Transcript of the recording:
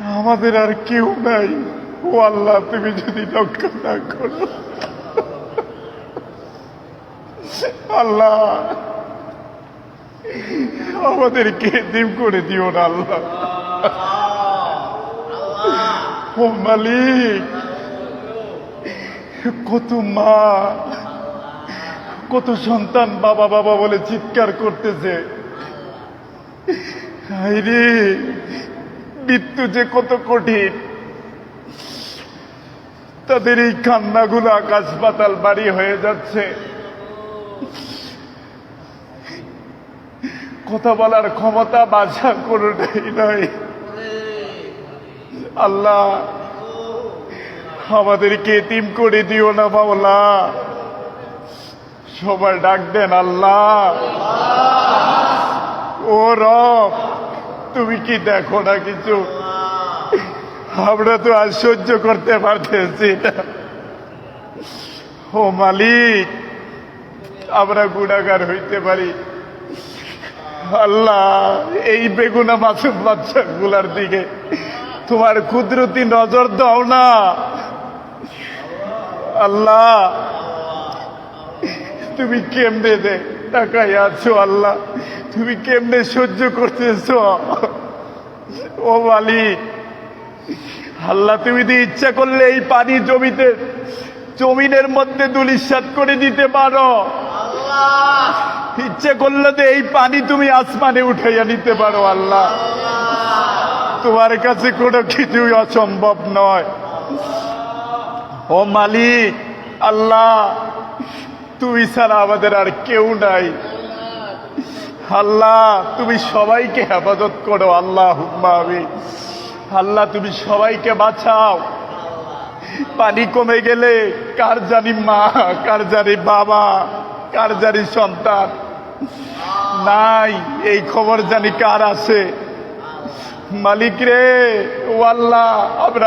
আমাদের আর কেউ নাই। ও আল্লাহ, তুমি যদি রক্ষা না করো। আল্লাহ, আমাদেরকে দিম করে দিও না আল্লাহ। ও মালিক, কত মা কত সন্তান বাবা বাবা বলে চিৎকার করতেছে। হায়রে, মৃত্যু যে কত কঠিন। তাদের এই কান্নাগুলো আকাশ পাতাল বাড়ি হয়ে যাচ্ছে। কথা বলার ক্ষমতা বাসা কোনোটাই নয়। আল্লাহ, আমাদেরকে এতিম করে দিও না মাওলা। সবাই ডাক দেন, আল্লাহ। ও রব, তুমি কি দেখো না কিছু? আমরা তো আর সহ্য করতে পারতেছি ও মালিক, আমরা গুণাগার হইতে পারি। আল্লাহ, এই বেগুনা মাসুম বাচ্চা গুলার দিকে তোমার কুদরতি নজর দাও না। আল্লাহ তুমি কেমনে দে টাকায় আছো আল্লাহ? তুমি কেমনে সহ্য করতেছ? ও মালিক, আল্লাহ তুমি যদি ইচ্ছা করলে এই পানি জমিতে, জমিনের মধ্যে দুলিশাত করে দিতে পারো। ইচ্ছে করলে তো এই পানি তুমি আসমানে উঠাইয়া নিতে পারো আল্লাহ। তোমার কাছে কোনো কিছুই অসম্ভব নয়। ও মালিক, আল্লাহ তুই ছাড়া আমাদের আর কেউ নাই। আল্লাহ, তুমি সবাইকে হেফাজত করো আল্লাহ হুম্মা আল্লাহ, তুমি সবাইকে বাঁচাও। পানি কমে গেলে কার জানি মা, কার জানি বাবা, কার জানি সন্তান? নাই, এই খবর জানি কার আছে? মালিক রে, ও আল্লাহ, আমরা